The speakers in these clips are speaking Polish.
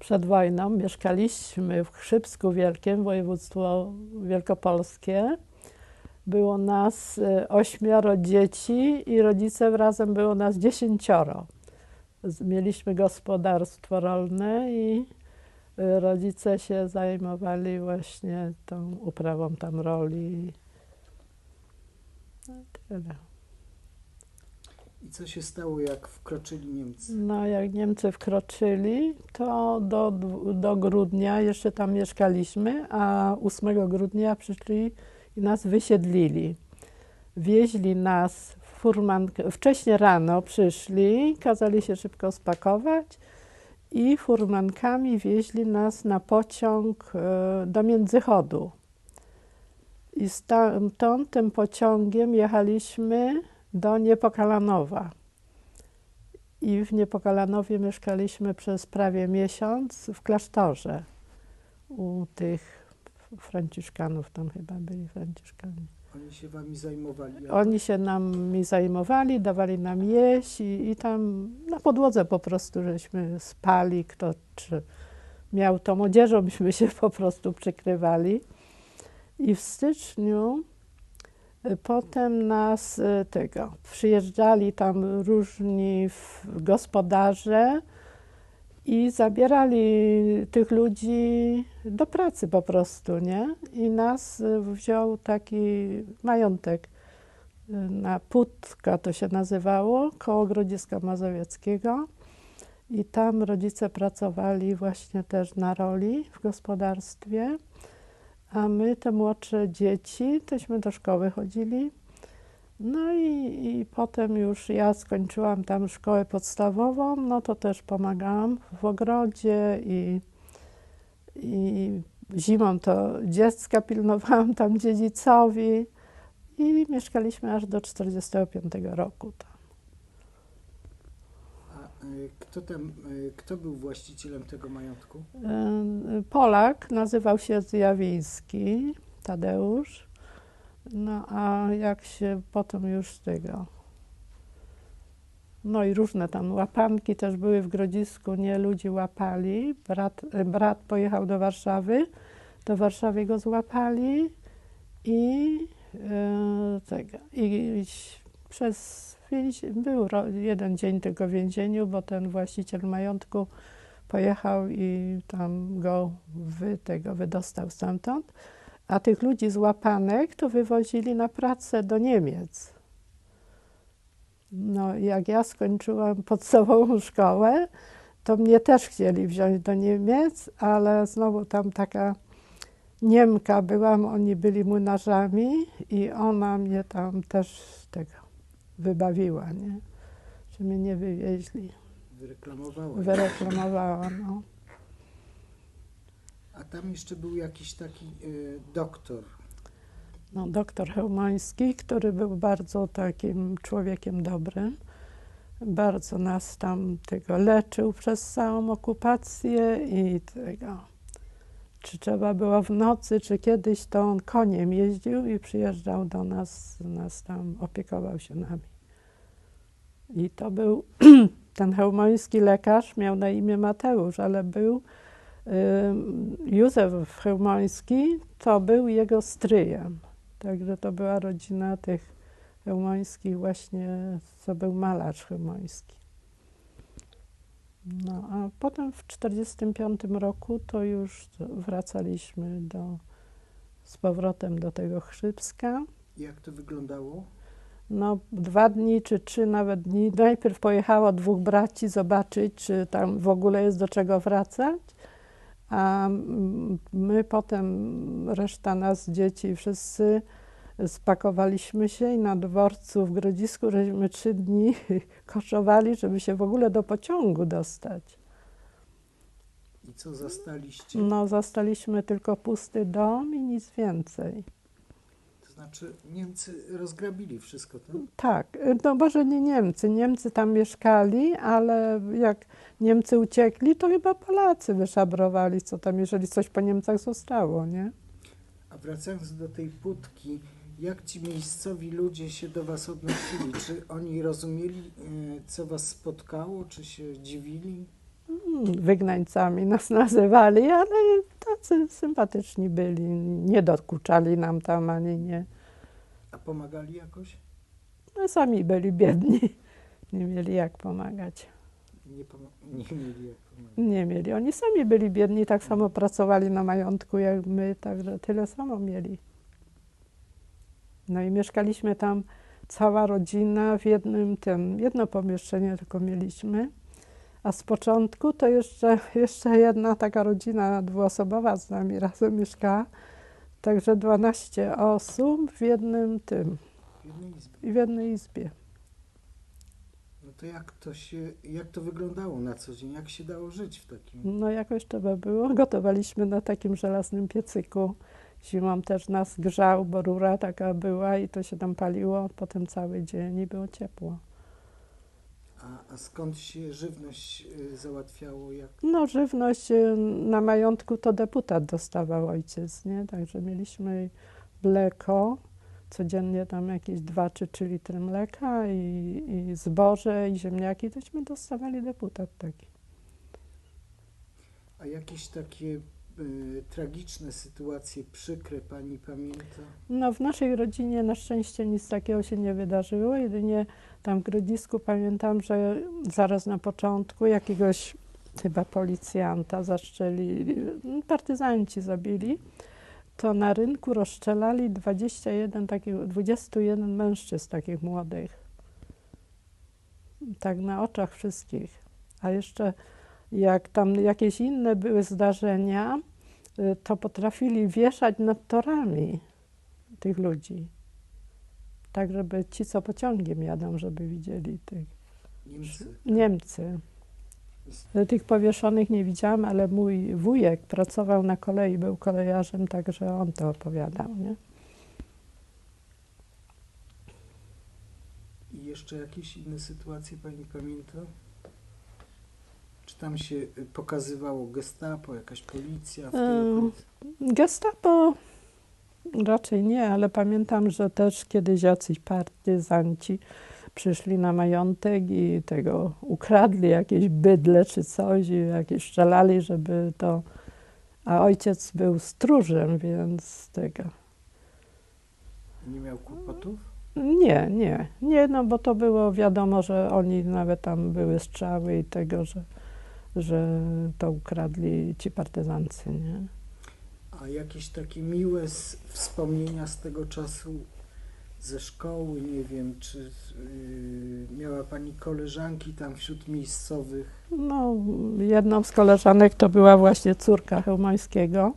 przed wojną mieszkaliśmy w Chrzybsku Wielkim, województwo wielkopolskie. Było nas y, ośmioro dzieci i rodzice razem było nas dziesięcioro. Mieliśmy gospodarstwo rolne i y, rodzice się zajmowali właśnie tą uprawą tam roli. No, tyle. I co się stało, jak wkroczyli Niemcy? No, jak Niemcy wkroczyli, to do, do grudnia jeszcze tam mieszkaliśmy, a 8 grudnia przyszli i nas wysiedlili. Wieźli nas w furmankę, wcześnie rano przyszli, kazali się szybko spakować i furmankami wieźli nas na pociąg e, do Międzychodu. I stamtąd tym pociągiem jechaliśmy do Niepokalanowa. I w Niepokalanowie mieszkaliśmy przez prawie miesiąc w klasztorze u tych franciszkanów, tam chyba byli franciszkanie. Oni się wami zajmowali. Oni się nami zajmowali, dawali nam jeść i, i tam na podłodze po prostu żeśmy spali, kto czy miał tą odzieżą, myśmy się po prostu przykrywali. I w styczniu potem nas y, tego, przyjeżdżali tam różni gospodarze i zabierali tych ludzi do pracy po prostu, nie? I nas y, wziął taki majątek y, na Putka to się nazywało, koło Grodziska Mazowieckiego. I tam rodzice pracowali właśnie też na roli w gospodarstwie, a my, te młodsze dzieci, tośmy do szkoły chodzili. No i, i potem już ja skończyłam tam szkołę podstawową, no to też pomagałam w ogrodzie i, i zimą to dziecka pilnowałam tam dziedzicowi i mieszkaliśmy aż do 45 roku y, kto tam, y, kto był właścicielem tego majątku? Polak nazywał się Zjawiński, Tadeusz. No a jak się potem już z tego. No i różne tam łapanki też były w Grodzisku, nie ludzi łapali. Brat, brat pojechał do Warszawy, do Warszawy go złapali i y, tego. I przez był jeden dzień tylko w więzieniu, bo ten właściciel majątku pojechał i tam go wy, tego wydostał stamtąd. A tych ludzi złapanych to wywozili na pracę do Niemiec. No, jak ja skończyłam podstawową szkołę, to mnie też chcieli wziąć do Niemiec, ale znowu tam taka Niemka byłam, oni byli młynarzami i ona mnie tam też tego wybawiła, nie? Że mnie nie wywieźli. Wyreklamowała. Wyreklamowała, no. A tam jeszcze był jakiś taki y, doktor. no, doktor Hełmoński, który był bardzo takim człowiekiem dobrym. Bardzo nas tam tego leczył przez całą okupację i tego. Czy trzeba było w nocy, czy kiedyś, to on koniem jeździł i przyjeżdżał do nas, nas tam opiekował się nami. I to był ten hełmoński lekarz, miał na imię Mateusz, ale był Józef Hełmoński, to był jego stryjem. Także to była rodzina tych Chełmońskich właśnie, co był malarz Chełmoński. No, a potem w 1945 roku to już wracaliśmy do, z powrotem do tego Chrzybska. Jak to wyglądało? No, dwa dni czy trzy nawet dni. Najpierw pojechało dwóch braci zobaczyć, czy tam w ogóle jest do czego wracać, a my potem, reszta nas, dzieci, wszyscy spakowaliśmy się i na dworcu w Grodzisku żeśmy trzy dni koszowali, żeby się w ogóle do pociągu dostać. I co zastaliście? No, zastaliśmy tylko pusty dom i nic więcej. To znaczy Niemcy rozgrabili wszystko to? Tak, no może nie Niemcy. Niemcy tam mieszkali, ale jak Niemcy uciekli, to chyba Polacy wyszabrowali, co tam, jeżeli coś po Niemcach zostało, nie? A wracając do tej putki, jak ci miejscowi ludzie się do was odnosili? Czy oni rozumieli, y, co was spotkało? Czy się dziwili? wygnańcami nas nazywali, ale tacy sympatyczni byli. Nie dokuczali nam tam ani nie. A pomagali jakoś? No, sami byli biedni. Nie mieli jak pomagać. Nie, pomo- nie mieli jak pomagać. Nie mieli. Oni sami byli biedni, tak samo pracowali na majątku jak my, także tyle samo mieli. No i mieszkaliśmy tam cała rodzina w jednym tym, jedno pomieszczenie tylko mieliśmy. A z początku to jeszcze, jeszcze jedna taka rodzina dwuosobowa z nami razem mieszkała. Także 12 osób w jednym tym, W jednej izbie. w jednej izbie. No to jak to się, jak to wyglądało na co dzień? Jak się dało żyć w takim? No jakoś trzeba było. Gotowaliśmy na takim żelaznym piecyku. Zimą też nas grzał, bo rura taka była i to się tam paliło potem cały dzień i było ciepło. A, a skąd się żywność y, załatwiało? Jak? No żywność y, na majątku to deputat dostawał ojciec, nie? Także mieliśmy mleko, codziennie tam jakieś 2 czy 3 litry mleka i, i zboże i ziemniaki, tośmy dostawali deputat taki. A jakieś takie y, tragiczne sytuacje, przykre pani pamięta? No w naszej rodzinie na szczęście nic takiego się nie wydarzyło, jedynie tam w Grodzisku pamiętam, że zaraz na początku jakiegoś chyba policjanta zaszczelili, partyzanci zabili, to na rynku rozstrzelali 21 takich, 21 mężczyzn takich młodych. Tak na oczach wszystkich. A jeszcze jak tam jakieś inne były zdarzenia, to potrafili wieszać nad torami tych ludzi. Tak, żeby ci, co pociągiem jadą, żeby widzieli tych Niemcy. Niemcy. Tych powieszonych nie widziałam, ale mój wujek pracował na kolei, był kolejarzem, także on to opowiadał, nie? I jeszcze jakieś inne sytuacje pani pamięta? Czy tam się y, pokazywało gestapo, jakaś policja w okolicy? Gestapo raczej nie, ale pamiętam, że też kiedyś jacyś partyzanci przyszli na majątek i tego ukradli jakieś bydle czy coś i jakieś strzelali, żeby to... A ojciec był stróżem, więc tego... Nie miał kłopotów? Nie, nie, nie, no bo to było wiadomo, że oni nawet tam były strzały i tego, że, że to ukradli ci partyzancy, nie? A jakieś takie miłe wspomnienia z tego czasu ze szkoły, nie wiem, czy y, miała pani koleżanki tam wśród miejscowych? No, jedną z koleżanek to była właśnie córka Chełmońskiego.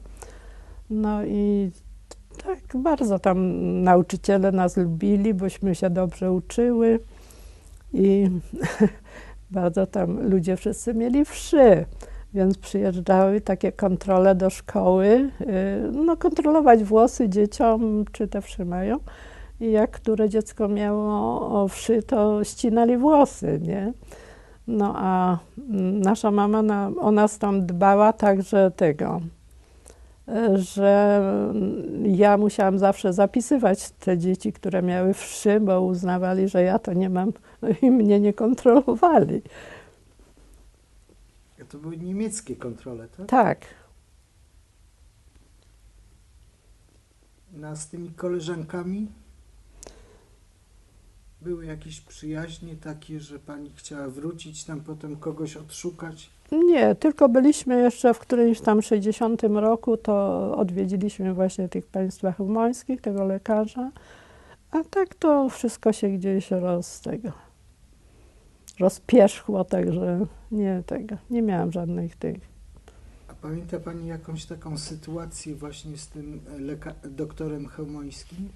No i tak bardzo tam nauczyciele nas lubili, bośmy się dobrze uczyły i bardzo tam ludzie wszyscy mieli wszy, więc przyjeżdżały takie kontrole do szkoły, y, no kontrolować włosy dzieciom, czy te wszy mają. I jak które dziecko miało wszy, to ścinali włosy, nie? No a mm, nasza mama na, o nas tam dbała także tego, że ja musiałam zawsze zapisywać te dzieci, które miały wszy, bo uznawali, że ja to nie mam no i mnie nie kontrolowali. To były niemieckie kontrole, tak? Tak, No, A z tymi koleżankami były jakieś przyjaźnie takie, że pani chciała wrócić tam potem kogoś odszukać? Nie, tylko byliśmy jeszcze w którymś tam 60 roku, to odwiedziliśmy właśnie tych państwa chełmońskich, tego lekarza, a tak to wszystko się gdzieś roz tego rozpierzchło, także nie tego, nie miałam żadnych tych. A pamięta pani jakąś taką sytuację właśnie z tym e, doktorem Chełmońskim,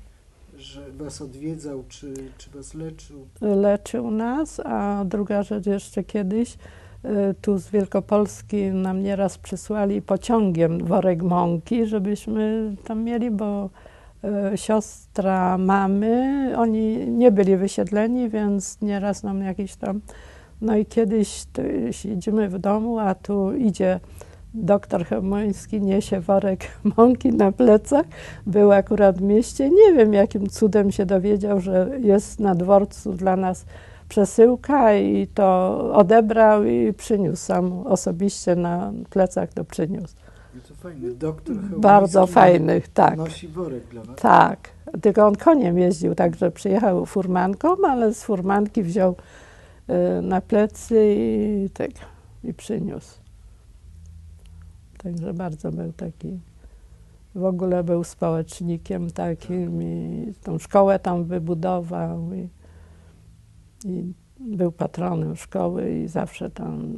że was odwiedzał, czy, czy was leczył? leczył nas, a druga rzecz jeszcze kiedyś tu z Wielkopolski nam nieraz przysłali pociągiem worek mąki, żebyśmy tam mieli, bo y, siostra mamy, oni nie byli wysiedleni, więc nieraz nam jakiś tam, no i kiedyś siedzimy w domu, a tu idzie doktor Chemoński niesie worek mąki na plecach. Był akurat w mieście. Nie wiem, jakim cudem się dowiedział, że jest na dworcu dla nas przesyłka i to odebrał i przyniósł sam osobiście na plecach to przyniósł. To fajny. Doktor Bardzo fajnych, tak. Nosi worek dla was. Tak, tylko on koniem jeździł, także przyjechał furmanką, ale z furmanki wziął y, na plecy i, tak, i przyniósł. Także bardzo był taki, w ogóle był społecznikiem takim i tą szkołę tam wybudował i, i był patronem szkoły i zawsze tam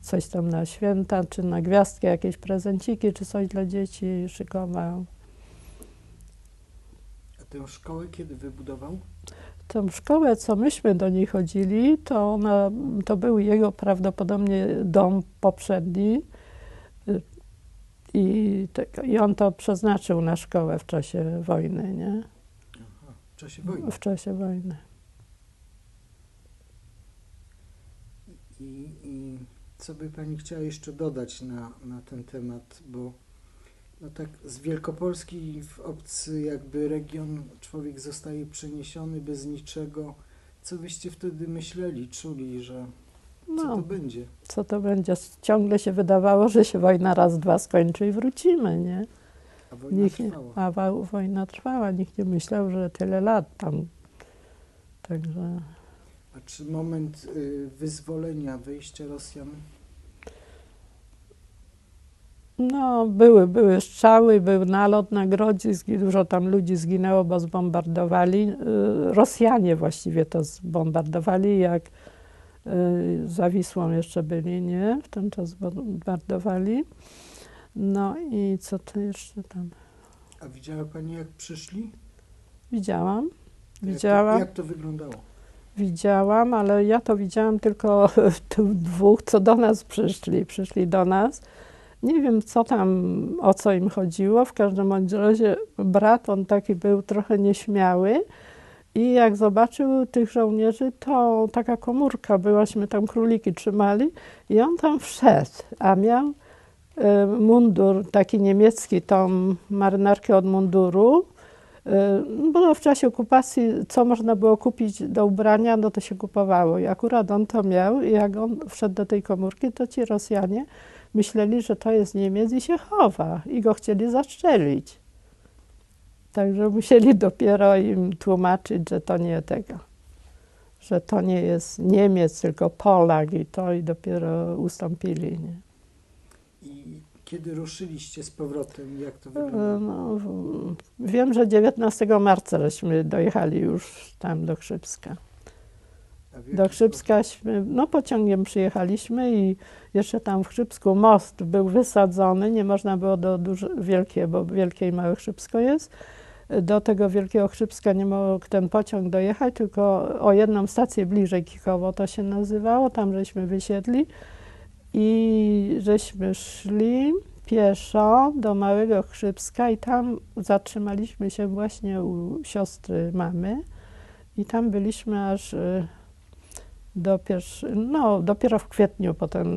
coś tam na święta, czy na gwiazdkę, jakieś prezenciki, czy coś dla dzieci szykował. A tę szkołę kiedy wybudował? Tą szkołę, co myśmy do niej chodzili, to, ona, to był jego prawdopodobnie dom poprzedni. I, tego, I on to przeznaczył na szkołę w czasie wojny, nie? Aha, w czasie wojny. W czasie wojny. I, I co by Pani chciała jeszcze dodać na, na ten temat, bo no tak z Wielkopolski w obcy jakby region człowiek zostaje przeniesiony bez niczego. Co byście wtedy myśleli, czuli, że co to No, będzie? co to będzie? Ciągle się wydawało, że się wojna raz, dwa skończy i wrócimy, nie? A wojna Nikt nie, trwała. a wojna trwała, nikt nie myślał, że tyle lat tam. Także A czy moment y, wyzwolenia, wyjścia Rosjan, no, były, były strzały, był nalot na Grodzisk i dużo tam ludzi zginęło, bo zbombardowali. Y, Rosjanie właściwie to zbombardowali, jak y, za Wisłą jeszcze byli, nie? W ten czas bombardowali. No i co to jeszcze tam? a widziała Pani jak przyszli? Widziałam. Jak Widziałam. To, jak to wyglądało? Widziałam, ale ja to widziałam tylko tych dwóch, co do nas przyszli. Przyszli do nas. Nie wiem, co tam, o co im chodziło. W każdym razie brat, on taki był trochę nieśmiały. I jak zobaczył tych żołnierzy, to taka komórka byłaśmy tam króliki trzymali i on tam wszedł, a miał e, mundur taki niemiecki, tą marynarkę od munduru. E, Bo w czasie okupacji, co można było kupić do ubrania, no to się kupowało. I akurat on to miał i jak on wszedł do tej komórki, to ci Rosjanie myśleli, że to jest Niemiec i się chowa. I go chcieli zastrzelić. Także musieli dopiero im tłumaczyć, że to nie tego. Że to nie jest Niemiec, tylko Polak i to i dopiero ustąpili. Nie? Kiedy ruszyliście z powrotem, jak to E, wyglądało? No, wiem, że 19 marca żeśmy dojechali już tam do Krzypska. Do Krzypskaśmy, no pociągiem przyjechaliśmy i jeszcze tam w Krzypsku most był wysadzony, nie można było do duże, wielkie, bo wielkie i małe Krzypsko jest. Do tego wielkiego Krzypska nie mógł ten pociąg dojechać, tylko o jedną stację bliżej Kikowo to się nazywało, tam żeśmy wysiedli i żeśmy szli pieszo do Małego Krzypska i tam zatrzymaliśmy się właśnie u siostry mamy i tam byliśmy aż y, do pierwszy, no, dopiero w kwietniu potem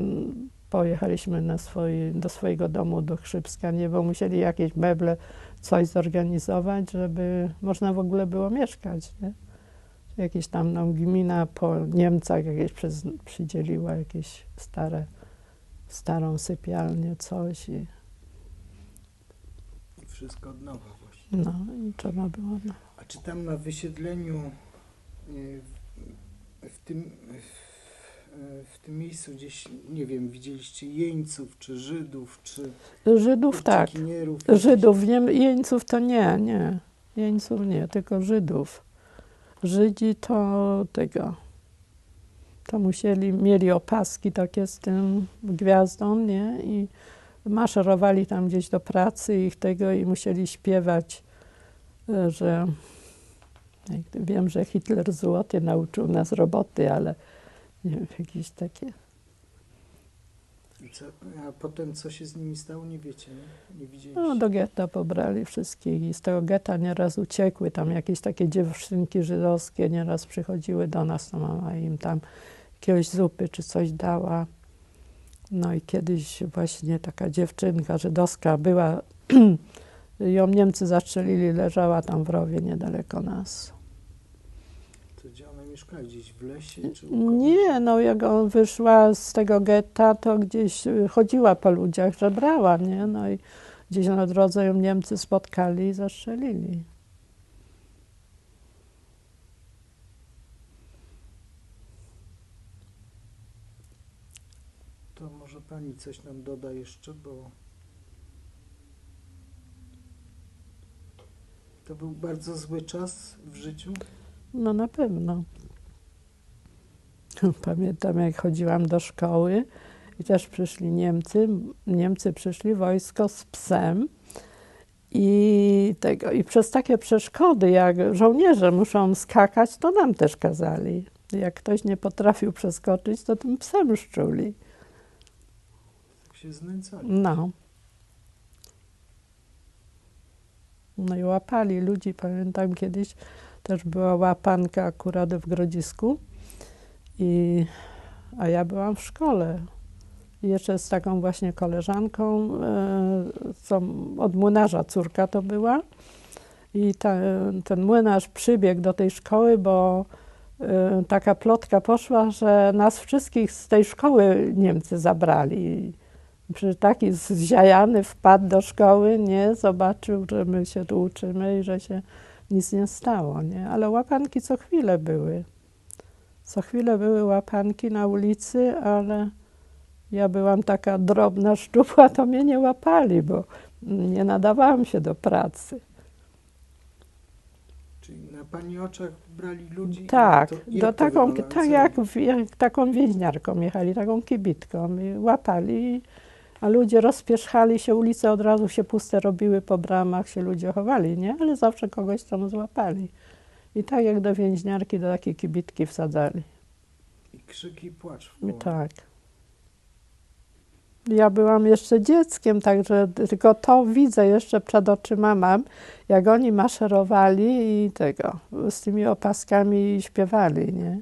pojechaliśmy na swoi, do swojego domu do Krzypska, nie, bo musieli jakieś meble, coś zorganizować, żeby można w ogóle było mieszkać, nie? Jakieś tam nam gmina po Niemcach jakieś przyz, przydzieliła jakieś stare, starą sypialnię, coś i I wszystko od nowa właśnie. no i trzeba było, no. A czy tam na wysiedleniu y, w, w, tym, w, w tym miejscu gdzieś, nie wiem, widzieliście jeńców, czy Żydów, czy Żydów tak? Żydów, nie, jeńców to nie, nie. Jeńców nie, tylko Żydów. Żydzi to tego. To musieli, mieli opaski takie z tym gwiazdą, nie? I maszerowali tam gdzieś do pracy ich tego i musieli śpiewać, e, że wiem, że Hitler złoty nauczył nas roboty, ale nie wiem, jakieś takie. A potem co się z nimi stało, nie wiecie, nie, nie widzieliście? No, do getta pobrali wszystkich i z tego getta nieraz uciekły. Tam jakieś takie dziewczynki żydowskie nieraz przychodziły do nas, to mama im tam jakiegoś zupy czy coś dała. No i kiedyś właśnie taka dziewczynka żydowska była, ją Niemcy zastrzelili, leżała tam w rowie niedaleko nas. To gdzie ona mieszkała? Gdzieś w lesie? Czy? Nie, no jak on wyszła z tego getta, to gdzieś y, chodziła po ludziach, żebrała, nie? No i gdzieś na drodze ją Niemcy spotkali i zastrzelili. To może pani coś nam doda jeszcze, bo to był bardzo zły czas w życiu. No na pewno. Pamiętam, jak chodziłam do szkoły i też przyszli Niemcy. Niemcy przyszli wojsko z psem. I, tego, I przez takie przeszkody, jak żołnierze muszą skakać, to nam też kazali. Jak ktoś nie potrafił przeskoczyć, to tym psem szczuli. Się znęcali. No. No i łapali ludzi. Pamiętam kiedyś też była łapanka akurat w Grodzisku. I, a ja byłam w szkole. Jeszcze z taką właśnie koleżanką, e, co od młynarza córka to była. I ta, ten młynarz przybiegł do tej szkoły, bo e, taka plotka poszła, że nas wszystkich z tej szkoły Niemcy zabrali. Taki zziajany wpadł do szkoły, nie, zobaczył, że my się tu uczymy i że się nic nie stało, nie? Ale łapanki co chwilę były. Co chwilę były łapanki na ulicy, ale ja byłam taka drobna, szczupła, to mnie nie łapali, bo nie nadawałam się do pracy. Czyli na pani oczach brali ludzi? Tak, to, do taką, tak jak, jak taką więźniarką jechali, taką kibitką i łapali, a ludzie rozpierzchali się, ulice od razu się puste robiły, po bramach się ludzie chowali, nie? Ale zawsze kogoś tam złapali. I tak jak do więźniarki, do takiej kibitki wsadzali. I krzyki i płacz w I tak. Ja byłam jeszcze dzieckiem, także tylko to widzę jeszcze przed oczyma mam, jak oni maszerowali i tego, z tymi opaskami śpiewali, nie?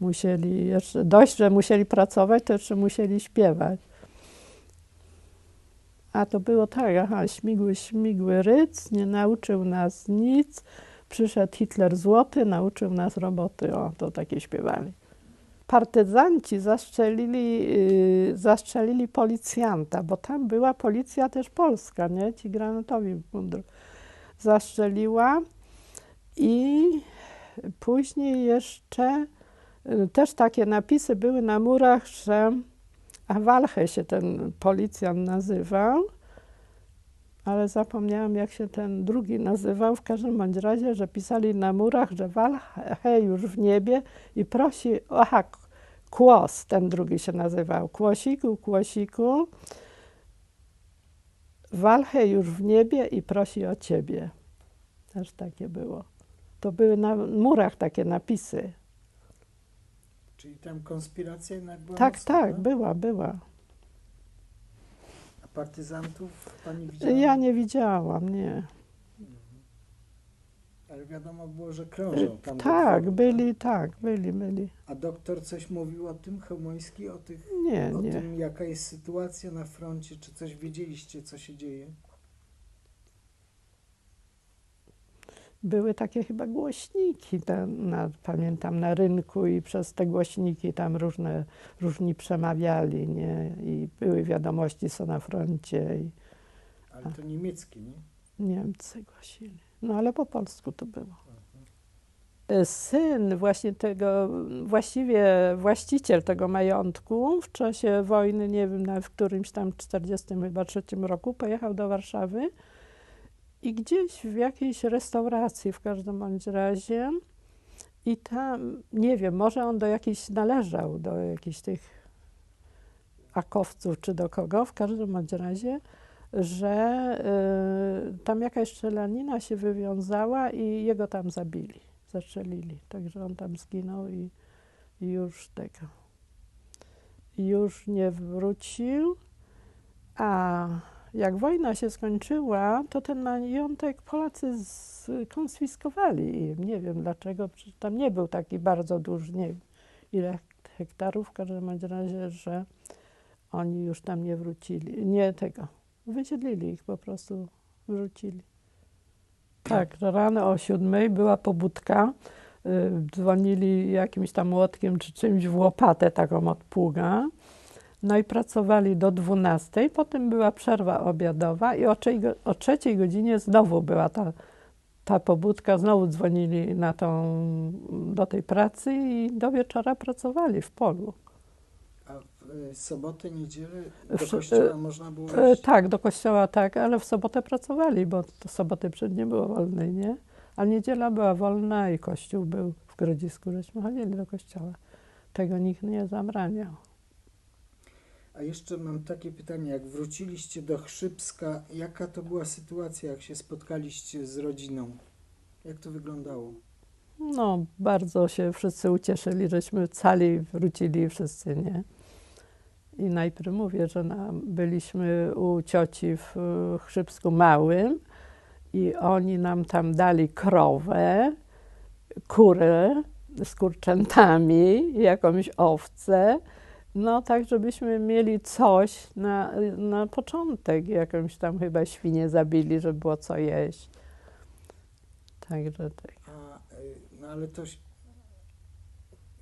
Musieli jeszcze, dość, że musieli pracować, to jeszcze musieli śpiewać. A to było tak, aha, śmigły, śmigły ryc, nie nauczył nas nic, przyszedł Hitler złoty, nauczył nas roboty, o, to takie śpiewali partyzanci zastrzelili, yy, zastrzelili policjanta, bo tam była policja też polska, nie? Ci granatowi. Zastrzeliła i później jeszcze yy, też takie napisy były na murach, że a Walche się ten policjant nazywał, ale zapomniałam jak się ten drugi nazywał. W każdym bądź razie, że pisali na murach, że Walche już w niebie i prosi, aha, Kłos, ten drugi się nazywał. Kłosiku, Kłosiku, Walche już w niebie i prosi o ciebie. Też takie było. To były na murach takie napisy. Czyli tam konspiracja jednak była Tak, mocna, tak, no? była, była. A partyzantów pani widziała? Ja nie widziałam, nie. Mhm. Ale wiadomo było, że krążą tam. Tak, dworu, byli, tak, byli, byli. A doktor coś mówił o tym, Chełmoński, o, tych, Nie, o nie. tym, jaka jest sytuacja na froncie? Czy coś wiedzieliście, co się dzieje? Były takie chyba głośniki, tam na, pamiętam, na rynku i przez te głośniki tam różne, różni przemawiali, nie? I były wiadomości, co na froncie i Ale to niemieckie, nie? Niemcy głosili. No ale po polsku to było. Mhm. E, Syn właśnie tego, właściwie właściciel tego majątku w czasie wojny, nie wiem, na- w którymś tam 40 chyba trzecim roku pojechał do Warszawy i gdzieś w jakiejś restauracji w każdym bądź razie i tam, nie wiem, może on do jakiejś należał, do jakichś tych akowców czy do kogo, w każdym bądź razie, że y, tam jakaś strzelanina się wywiązała i jego tam zabili, zastrzelili. Także on tam zginął i, i już tego. Już nie wrócił. A jak wojna się skończyła, to ten majątek Polacy skonfiskowali. Nie wiem dlaczego, przecież tam nie był taki bardzo duży, nie wiem ile hektarów, w każdym razie, że oni już tam nie wrócili. Nie tego. Wysiedlili ich po prostu, wrzucili. Tak, rano o siódmej była pobudka. y, Dzwonili jakimś tam młotkiem czy czymś w łopatę taką od pługa. No i pracowali do 12. Potem była przerwa obiadowa i o, o trzeciej godzinie znowu była ta, ta pobudka. Znowu dzwonili na tą, do tej pracy i do wieczora pracowali w polu. A w y, sobotę, niedzielę do kościoła można było E, iść? tak, do kościoła tak, ale w sobotę pracowali, bo to soboty przed nie było wolnej, nie? A niedziela była wolna i kościół był w Grodzisku, żeśmy chodzili do kościoła. Tego nikt nie zabraniał. A jeszcze mam takie pytanie, jak wróciliście do Chrzybska, jaka to była sytuacja, jak się spotkaliście z rodziną? Jak to wyglądało? No, bardzo się wszyscy ucieszyli, żeśmy cali wrócili wszyscy, nie? I najpierw mówię, że nam, byliśmy u cioci w e, Chrzybsku Małym i oni nam tam dali krowę, kurę z kurczętami, jakąś owcę, no tak, żebyśmy mieli coś na, na początek, jakąś tam chyba świnię zabili, żeby było co jeść. Także tak. A, y, no ale to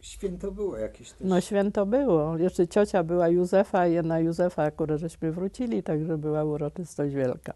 święto było jakieś też. No święto było. Jeszcze ciocia była Józefa i na Józefa akurat żeśmy wrócili, także była uroczystość wielka.